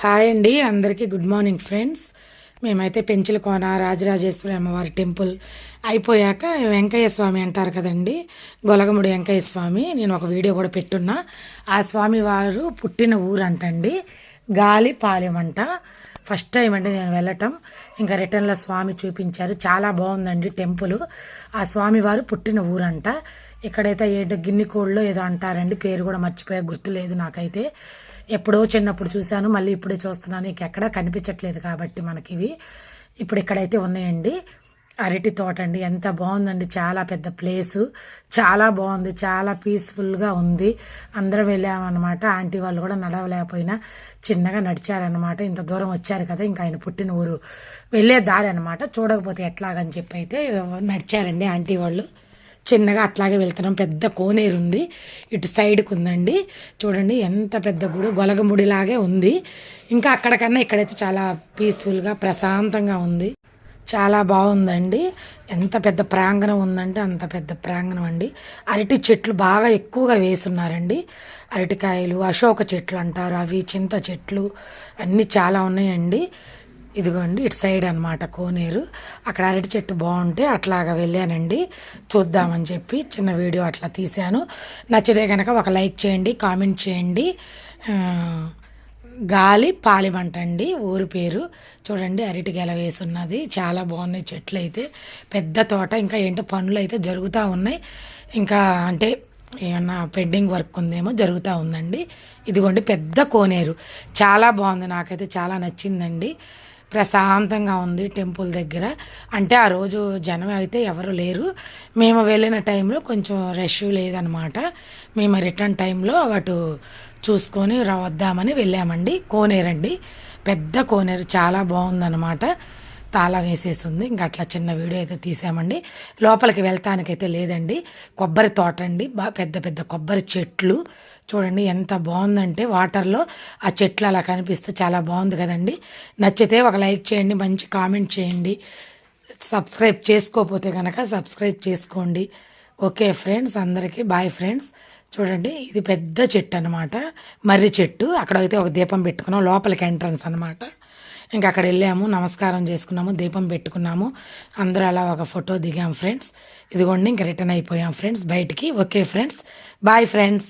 Hi అండి అందరికీ good morning friends. మేమైతే పెంచులకోన రాజరాజేశ్వరి అమ్మవారి టెంపుల్ అయిపోయాక వెంకయ్య స్వామి అంటారు కదండి గొలగముడి వెంకయ్య స్వామి. నేను ఒక వీడియో కూడా పెట్టున్నా. ఆ స్వామి వారు పుట్టిన ఊరు అంటండి గాలి పాలెం అంట. ఫస్ట్ టైం అండి నేను వెళ్ళటం. ఇంకా రిటర్న్లో స్వామి చూపించారు. చాలా బాగుందండి టెంపుల్. ఆ స్వామివారు పుట్టిన ఊరంట. ఇక్కడైతే ఏదో గిన్ని కోళ్ళు ఏదో అంటారండి పేరు కూడా మర్చిపోయా గుర్తులేదు నాకైతే. ఎప్పుడో చిన్నప్పుడు చూశాను మళ్ళీ ఇప్పుడే చూస్తున్నాను. ఇంకెక్కడా కనిపించట్లేదు కాబట్టి మనకి ఇవి ఇప్పుడు ఇక్కడైతే ఉన్నాయండి. అరటి తోట అండి. ఎంత బాగుందండి. చాలా పెద్ద ప్లేసు. చాలా బాగుంది. చాలా పీస్ఫుల్గా ఉంది. అందరం వెళ్ళామన్నమాట. ఆంటీ వాళ్ళు కూడా నడవలేకపోయినా చిన్నగా నడిచారనమాట ఇంత దూరం వచ్చారు కదా ఇంకా ఆయన పుట్టిన ఊరు వెళ్ళే దారి అనమాట చూడకపోతే ఎట్లాగని చెప్పి అయితే నడిచారండి ఆంటీ వాళ్ళు. చిన్నగా అట్లాగే వెళ్తున్నాం. పెద్ద కోనేరు ఉంది. ఇటు సైడ్కి ఉందండి. చూడండి ఎంత పెద్ద గుడి. గొలగముడిలాగే ఉంది. ఇంకా అక్కడికన్నా ఇక్కడైతే చాలా పీస్ఫుల్గా ప్రశాంతంగా ఉంది. చాలా బాగుందండి. ఎంత పెద్ద ప్రాంగణం ఉందంటే అంత పెద్ద ప్రాంగణం అండి. అరటి చెట్లు బాగా ఎక్కువగా వేసున్నారండి అరటికాయలు అశోక చెట్లు అంటారు అవి చింత చెట్లు అన్నీ చాలా ఉన్నాయండి. ఇదిగోండి ఇటు సైడ్ అనమాట కోనేరు. అక్కడ అరటి చెట్టు బాగుంటే అట్లాగా వెళ్ళానండి. చూద్దామని చెప్పి చిన్న వీడియో అట్లా తీశాను. నచ్చితే కనుక ఒక లైక్ చేయండి కామెంట్ చేయండి. గాలి పాలిమంట అండి ఊరి పేరు. చూడండి అరటి గెల వేసున్నది. చాలా బాగున్నాయి చెట్లు అయితే. పెద్ద తోట ఇంకా ఏంటో పనులు అయితే జరుగుతూ ఉన్నాయి. ఇంకా అంటే ఏమన్నా పెండింగ్ వర్క్ ఉందేమో జరుగుతూ ఉందండి. ఇదిగోండి పెద్ద కోనేరు. చాలా బాగుంది నాకైతే చాలా నచ్చిందండి. ప్రశాంతంగా ఉంది టెంపుల్ దగ్గర. అంటే ఆ రోజు జనం అయితే ఎవరు లేరు. మేము వెళ్ళిన టైంలో కొంచెం రష్ లేదనమాట. మేము రిటర్న్ టైంలో అటు చూసుకొని రా- వద్దామని వెళ్ళామండి. కోనేరండి. పెద్ద కోనేరు చాలా బాగుందన్నమాట తాళం వేసేసింది ఇంకా అట్లా చిన్న వీడియో అయితే తీసామండి. లోపలికి వెళ్తానికైతే లేదండి. కొబ్బరి తోట అండి. బాగా పెద్ద పెద్ద కొబ్బరి చెట్లు. చూడండి ఎంత బాగుందంటే వాటర్లో ఆ చెట్లు అలా కనిపిస్తే చాలా బాగుంది కదండి. నచ్చితే ఒక లైక్ చేయండి మంచి కామెంట్ చేయండి. సబ్స్క్రైబ్ చేసుకోకపోతే కనుక సబ్స్క్రైబ్ చేసుకోండి. ఓకే ఫ్రెండ్స్ అందరికీ బాయ్ ఫ్రెండ్స్. చూడండి ఇది పెద్ద చెట్టు అనమాట మర్రి చెట్టు. అక్కడైతే ఒక దీపం పెట్టుకున్నాం. లోపలికి ఎంట్రన్స్ అనమాట ఇంకా అక్కడ వెళ్ళాము నమస్కారం చేసుకున్నాము దీపం పెట్టుకున్నాము. అందరూ అలా ఒక ఫోటో దిగాం ఫ్రెండ్స్. ఇదిగోండి ఇంకా రిటర్న్ అయిపోయాం ఫ్రెండ్స్ బయటికి. Okay friends bye friends.